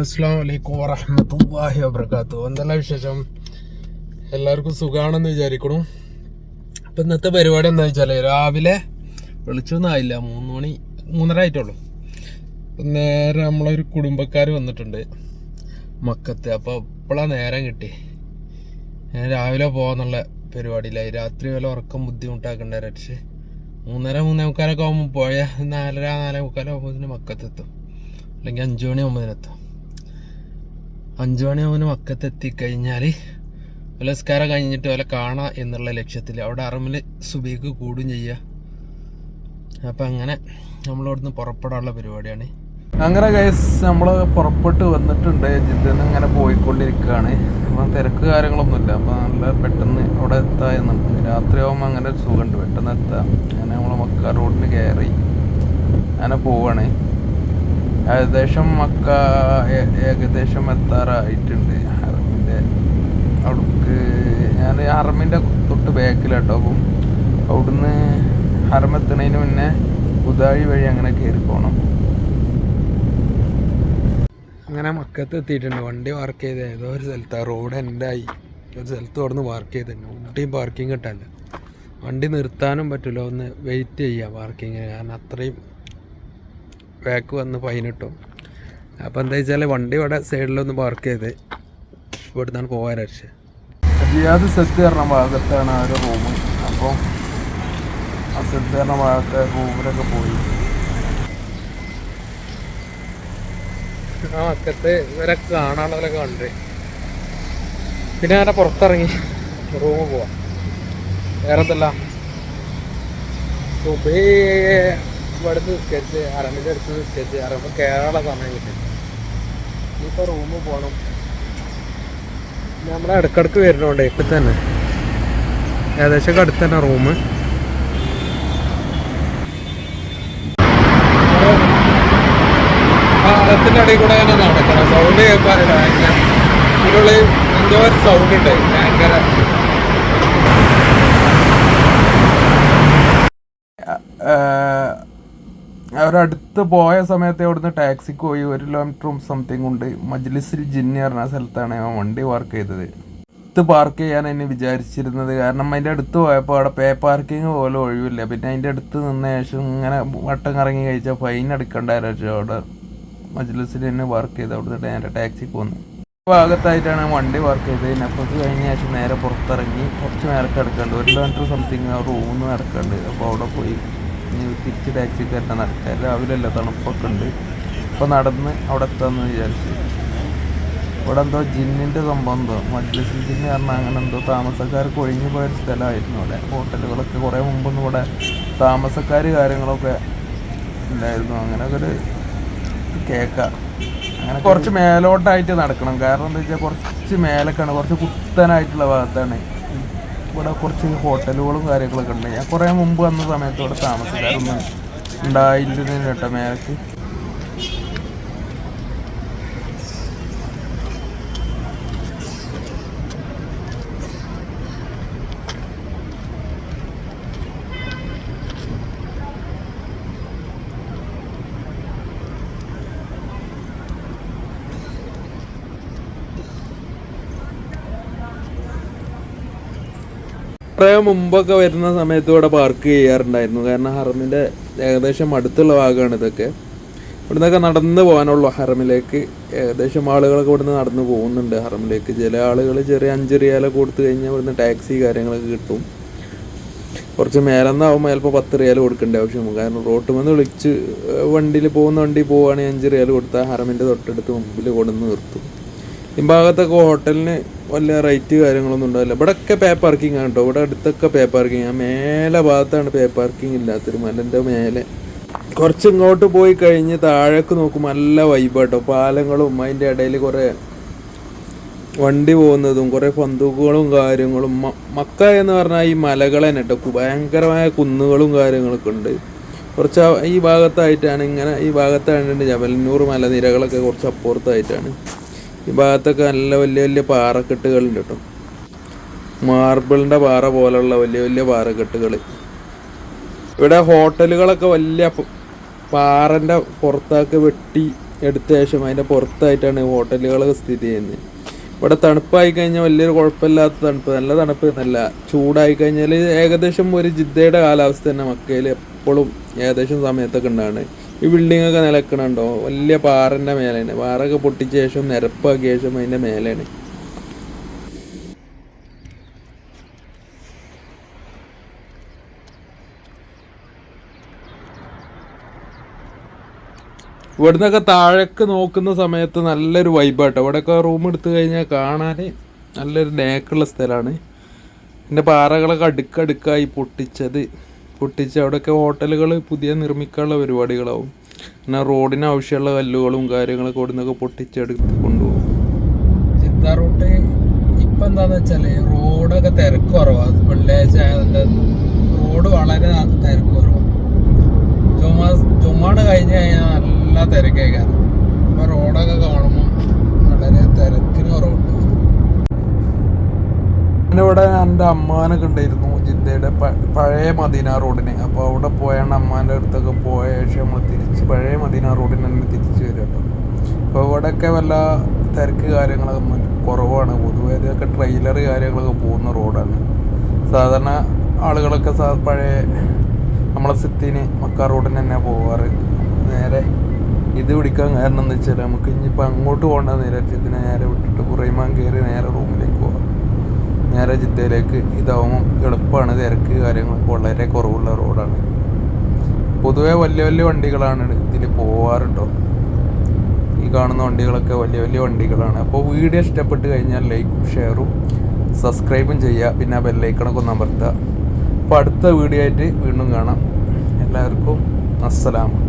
അസ്സാം വലൈക്കും വറഹമത്തല്ലാഹി വബർക്കാത്തു എന്തെല്ലാം വിശേഷം? എല്ലാവർക്കും സുഖമാണെന്ന് വിചാരിക്കണു. അപ്പം ഇന്നത്തെ പരിപാടി എന്താ വെച്ചാൽ രാവിലെ വെളിച്ചൊന്നായില്ല. മൂന്ന് മണി മൂന്നര ആയിട്ടുള്ളൂ. നേരെ നമ്മളൊരു കുടുംബക്കാർ വന്നിട്ടുണ്ട് മക്കത്ത്. അപ്പോൾ ഇപ്പോഴാണ് നേരം കിട്ടി. ഞാൻ രാവിലെ പോകാന്നുള്ള പരിപാടിയിലായി. രാത്രി വല്ല ഉറക്കം ബുദ്ധിമുട്ടാക്കണ്ട രക്ഷ മൂന്നര മൂന്നേ മുക്കാലൊക്കെ ആകുമ്പോൾ പോയ നാലര നാലേ മുക്കാലാകുമ്പോൾ മക്കത്തെത്തും. അല്ലെങ്കിൽ അഞ്ചു മണി ആകുമ്പോൾ അഞ്ചു മണിയാവുന്ന മക്കത്ത് എത്തിക്കഴിഞ്ഞാൽ പുലസ്കാരം കഴിഞ്ഞിട്ട് വല്ല കാണാം എന്നുള്ള ലക്ഷ്യത്തിൽ അവിടെ അറമിൽ സുബീക്ക് കൂടും ചെയ്യുക അപ്പം അങ്ങനെ നമ്മളവിടുന്ന് പുറപ്പെടാനുള്ള പരിപാടിയാണ്. അങ്ങനെ ഗൈസ് നമ്മൾ പുറപ്പെട്ട് വന്നിട്ടുണ്ട്. ജിദ്ദന്ന് ഇങ്ങനെ പോയിക്കൊണ്ടിരിക്കുകയാണ് അപ്പം തിരക്ക് കാര്യങ്ങളൊന്നുമില്ല. അപ്പം നല്ല പെട്ടെന്ന് അവിടെ എത്താമെന്നുണ്ട് രാത്രി ആകുമ്പോൾ അങ്ങനെ ഒരു സുഖമുണ്ട്. പെട്ടെന്ന് എത്താം. അങ്ങനെ നമ്മൾ മക്ക റോഡിന് കയറി. അങ്ങനെ പോവാണ്. ഏകദേശം മക്ക ഏകദേശം എത്താറായിട്ടുണ്ട്. ഹറമിന്റെ അവിടേക്ക് ഞാൻ ഹറമിന്റെ തൊട്ട് ബാക്കിലാട്ടോ അപ്പം അവിടുന്ന് ഹറമെത്തണതിന് മുന്നേ ഉദാഴി വഴി അങ്ങനെ കയറി പോകണം അങ്ങനെ മക്കത്ത് എത്തിയിട്ടുണ്ട്. വണ്ടി പാർക്ക് ചെയ്ത് ഏതോ ഒരു സ്ഥലത്താണ് റോഡ് എൻഡായി ഒരു സ്ഥലത്ത് തുടർന്ന് പാർക്ക് ചെയ്തിട്ടുണ്ട് ഊട്ടിയും പാർക്കിംഗ് കിട്ടാണ്ട് വണ്ടി നിർത്താനും പറ്റില്ല ഒന്ന് വെയിറ്റ് ചെയ്യുക പാർക്കിങ്ങിന് കാരണം അത്രയും ബാക്ക് വന്ന് ഫൈൻ കിട്ടും അപ്പോൾ എന്താ വെച്ചാൽ വണ്ടി ഇവിടെ സൈഡിലൊന്ന് പാർക്ക് ചെയ്ത് ഇവിടുന്നാണ് പോകാൻ രക്ഷ റിയാദ് സെറ്റ് പറഞ്ഞ ഭാഗത്താണ് ആ ഒരു റൂം അപ്പോൾ ആ സെറ്റ് പറഞ്ഞ ഭാഗത്തെ റൂമിലൊക്കെ പോയി. ആ അക്കത്ത് ഇവരെ കാണാനുള്ളവരൊക്കെ കണ്ട്. പിന്നെ അങ്ങനെ പുറത്തിറങ്ങി? റൂമ് പോവാം. വേറെ എന്തല്ല സുബേ ഇവിടുന്ന് നിസ്കരിച്ച് അരമിന്റെ അടുത്ത് നിസ്കരിച്ച് അരമ്പ് കേരള സമയം കിട്ടി. ഇനിയിപ്പോൾ റൂമിൽ പോകണം നമ്മളെ ഇടക്കിടക്ക് വരുന്നുണ്ട് ഇപ്പം തന്നെ. ഏകദേശം അടുത്ത് തന്നെ റൂമ് പാലത്തിന്റെ ഇടയിൽ കൂടെ തന്നെ നടക്കണം. സൗണ്ട് കേൾക്കാറില്ല ഇതിനുള്ളിൽ എന്തോ ഒരു സൗണ്ട് ഉണ്ട്. ഭയങ്കര. അവരടുത്ത് പോയ സമയത്ത് അവിടുന്ന് ടാക്സിക്ക് പോയി ഒരു കിലോമീറ്ററും സംതിങ് ഉണ്ട്. മജ്ലിസിൽ ജിന്നി പറഞ്ഞ സ്ഥലത്താണ് അവൻ വണ്ടി പാർക്ക് ചെയ്തത്. അടുത്ത് പാർക്ക് ചെയ്യാൻ എന്നെ വിചാരിച്ചിരുന്നത്. കാരണം അതിന്റെ അടുത്ത് പോയപ്പോൾ അവിടെ പേ പാർക്കിങ് പോലും ഒഴിവില്ല. പിന്നെ അതിന്റെ അടുത്ത് നിന്ന ശേഷം ഇങ്ങനെ വട്ടം കറങ്ങി കഴിച്ചാൽ ഫൈൻ അടിക്കണ്ടായിരുന്നു അവിടെ മജ്ലിസിൽ തന്നെ പാർക്ക് ചെയ്ത് അവിടുന്ന് നേരെ ടാക്സിക്ക് വന്നു. ഭാഗത്തായിട്ടാണ് വണ്ടി പാർക്ക് ചെയ്തത്. നെഫസ് കഴിഞ്ഞ ശേഷം നേരെ പുറത്തിറങ്ങി കുറച്ച് നേരം കിടക്കുന്നുണ്ട് ഒരു കിലോമീറ്റർ സംതിങ് റൂമിൽ നിന്ന് നടക്കുന്നുണ്ട് അപ്പോൾ അവിടെ പോയി. തിരിച്ച് ടാക്സി കയറ്റാൻ നടക്കാൻ. രാവിലെ അല്ല തണുപ്പൊക്കെ ഉണ്ട്. അപ്പോൾ നടന്ന് അവിടെ എത്താമെന്ന് വിചാരിച്ചു. ഇവിടെ എന്തോ ജിന്നിന്റെ സംഭവം എന്തോ. മജ്ലിസിൽ ജിന്ന് കാരണം അങ്ങനെ എന്തോ താമസക്കാർക്ക് ഒഴിഞ്ഞു പോയ ഒരു സ്ഥലമായിരുന്നു അവിടെ. ഹോട്ടലുകളൊക്കെ കുറേ മുമ്പൊന്നും ഇവിടെ താമസക്കാർ കാര്യങ്ങളൊക്കെ ഉണ്ടായിരുന്നു. അങ്ങനെയൊക്കെ ഒരു കേക്ക. അങ്ങനെ കുറച്ച് മേലോട്ടായിട്ട് നടക്കണം. കാരണം എന്താ വെച്ചാൽ കുറച്ച് മേലക്കാണ് കുറച്ച് കുത്തനായിട്ടുള്ള ഭാഗത്താണ്. ഇവിടെ കുറച്ച് ഹോട്ടലുകളും കാര്യങ്ങളൊക്കെ ഉണ്ട്. ഞാൻ കുറേ മുമ്പ് വന്ന സമയത്ത് ഇവിടെ താമസക്കാരൊന്നും ഉണ്ടായില്ലെന്ന് കേട്ടോ മേലേക്ക് കുറേ മുമ്പൊക്കെ വരുന്ന സമയത്ത് ഇവിടെ പാർക്ക് ചെയ്യാറുണ്ടായിരുന്നു. കാരണം ഹറമിന്റെ ഏകദേശം അടുത്തുള്ള ഭാഗമാണ് ഇതൊക്കെ. ഇവിടുന്നൊക്കെ നടന്ന് പോകാനുള്ളൂ ഹറമിലേക്ക്. ഏകദേശം ആളുകളൊക്കെ ഇവിടുന്ന് നടന്ന് പോകുന്നുണ്ട് ഹറമിലേക്ക്. ചില ആളുകൾ ചെറിയ അഞ്ച് റിയാലൊക്കെ കൊടുത്തു കഴിഞ്ഞാൽ ഇവിടുന്ന് ടാക്സി കാര്യങ്ങളൊക്കെ കിട്ടും. കുറച്ച് മേലെന്നാവുമ്പോൾ ചിലപ്പോൾ പത്ത് റിയാൽ കൊടുക്കേണ്ട ആവശ്യം. കാരണം റോട്ടിൽ നിന്ന് വിളിച്ച് വണ്ടിയിൽ പോകുന്ന വണ്ടി പോവുകയാണെങ്കിൽ അഞ്ച് റിയാൽ കൊടുത്താൽ ഹറമിന്റെ തൊട്ടടുത്ത് മുമ്പിൽ കൊണ്ടുവന്ന് നിർത്തും. ഈ ഭാഗത്തൊക്കെ ഹോട്ടലിന് വലിയ റൈറ്റ് കാര്യങ്ങളൊന്നും ഉണ്ടാവില്ല. ഇവിടെയൊക്കെ പേ പാർക്കിംഗ് ആണ് കേട്ടോ ഇവിടെ അടുത്തൊക്കെ പേ പാർക്കിംഗ് ആ. മേലെ ഭാഗത്താണ് പേ പാർക്കിംഗ് ഇല്ലാത്തൊരു മലന്റെ മേലെ. കുറച്ച് ഇങ്ങോട്ട് പോയി കഴിഞ്ഞ് താഴേക്ക് നോക്കും നല്ല വൈബ് കേട്ടോ പാലങ്ങളും അതിന്റെ ഇടയിൽ കുറേ വണ്ടി പോകുന്നതും കുറേ പന്തൂക്കുകളും കാര്യങ്ങളും. മക്ക എന്ന് പറഞ്ഞാൽ ഈ മലകൾ തന്നെ കേട്ടോ ഭയങ്കരമായ കുന്നുകളും കാര്യങ്ങളൊക്കെ ഉണ്ട്. കുറച്ച് ഈ ഭാഗത്തായിട്ടാണ് ഇങ്ങനെ ഈ ഭാഗത്തായിട്ടുണ്ട് ജബലന്നൂർ മലനിരകളൊക്കെ കുറച്ച് അപ്പുറത്തായിട്ടാണ്. ഈ ഭാഗത്തൊക്കെ നല്ല വലിയ വലിയ പാറക്കെട്ടുകളുണ്ട് കേട്ടോ. മാർബിളിന്റെ പാറ പോലുള്ള വലിയ വലിയ പാറക്കെട്ടുകൾ ഇവിടെ ഹോട്ടലുകളൊക്കെ വലിയ പാറന്റെ പുറത്താക്കി വെട്ടി എടുത്ത ശേഷം അതിന്റെ പുറത്തായിട്ടാണ് ഹോട്ടലുകളൊക്കെ സ്ഥിതി ചെയ്യുന്നത്. ഇവിടെ തണുപ്പായി കഴിഞ്ഞാൽ വലിയൊരു കുഴപ്പമില്ലാത്ത തണുപ്പ് നല്ല തണുപ്പ് നല്ല ചൂടായി കഴിഞ്ഞാൽ ഏകദേശം ഒരു ജിദ്ദയുടെ കാലാവസ്ഥ തന്നെ മക്കയിൽ എപ്പോഴും ഏകദേശം സമയത്തൊക്കെ ഉണ്ടാണ് ഈ ബിൽഡിംഗ് ഒക്കെ നിലക്കണുണ്ടോ? വലിയ പാറന്റെ മേലെയാണ്. പാറൊക്കെ പൊട്ടിച്ച ശേഷം നിരപ്പാക്കിയ ശേഷം അതിന്റെ മേലെയാണ്. ഇവിടുന്നൊക്കെ താഴേക്ക് നോക്കുന്ന സമയത്ത് നല്ലൊരു വൈബാട്ടോ ഇവിടെയൊക്കെ റൂം എടുത്തു കഴിഞ്ഞാൽ കാണാൻ നല്ലൊരു നേക്കുള്ള സ്ഥലമാണ്. എന്റെ പാറകളൊക്കെ അടുക്കടുക്കായി പൊട്ടിച്ചത്. പൊട്ടിച്ച് അവിടെയൊക്കെ ഹോട്ടലുകൾ പുതിയ നിർമ്മിക്കാനുള്ള പരിപാടികളാവും. പിന്നെ റോഡിന് ആവശ്യമുള്ള കല്ലുകളും കാര്യങ്ങളൊക്കെ ഇവിടുന്നൊക്കെ പൊട്ടിച്ചെടുത്ത് കൊണ്ടുപോകും. ചിന്ത റൂട്ട് ഇപ്പം എന്താണെന്ന് വെച്ചാൽ റോഡൊക്കെ തിരക്ക് കുറവാണ് വെള്ളിയാഴ്ച റോഡ് വളരെ തിരക്ക് കുറവാണ് ചുമ ചുമാണ് കഴിഞ്ഞ് കഴിഞ്ഞാൽ നല്ല തിരക്കായി കാരണം. അപ്പൊ റോഡൊക്കെ കാണുമ്പോൾ വളരെ തിരക്കിന് കുറവുണ്ട്. ഇവിടെ എന്റെ അമ്മാനൊക്കെ ഉണ്ടായിരുന്നു ജിദ്ദയുടെ പഴയ മദീന റോഡിന്. അപ്പോൾ അവിടെ പോയാണ് അമ്മാന്റെ അടുത്തൊക്കെ പോയ ശേഷം നമ്മൾ തിരിച്ച് പഴയ മദീന റോഡിന് തന്നെ തിരിച്ച് വരിക കേട്ടോ. അപ്പോൾ ഇവിടെയൊക്കെ വല്ല തിരക്ക് കാര്യങ്ങളൊന്നും കുറവാണ്. പൊതുവേ ഇതൊക്കെ ട്രെയിലർ കാര്യങ്ങളൊക്കെ പോകുന്ന റോഡാണ്. സാധാരണ ആളുകളൊക്കെ സാ പഴയ നമ്മളെ സിത്തിന് മക്ക റോഡിന് തന്നെ പോവാറ്. നേരെ ഇത് പിടിക്കാൻ കാരണം എന്ന് വെച്ചാൽ നമുക്ക് ഇനിയിപ്പോൾ അങ്ങോട്ട് പോകേണ്ട നേരെ ഇതിനെ നേരെ വിട്ടിട്ട് കുറേമാൻ കയറി നേരെ റൂമിലേക്ക് പോവാം. നേരെ ജിദ്ദയിലേക്ക് ഇതാവും എളുപ്പമാണ് തിരക്ക് കാര്യങ്ങളൊക്കെ വളരെ കുറവുള്ള റോഡാണ്. പൊതുവേ വലിയ വലിയ വണ്ടികളാണ് ഇതിൽ പോവാറുണ്ടോ? ഈ കാണുന്ന വണ്ടികളൊക്കെ വലിയ വലിയ വണ്ടികളാണ്. അപ്പോൾ വീഡിയോ ഇഷ്ടപ്പെട്ട് കഴിഞ്ഞാൽ ലൈക്കും ഷെയറും സബ്സ്ക്രൈബും ചെയ്യുക. പിന്നെ ആ ബെല്ലൈക്കണൊക്കെ ഒന്ന് അമർത്തുക. അപ്പോൾ അടുത്ത വീഡിയോ ആയിട്ട് വീണ്ടും കാണാം. എല്ലാവർക്കും അസ്സലാമു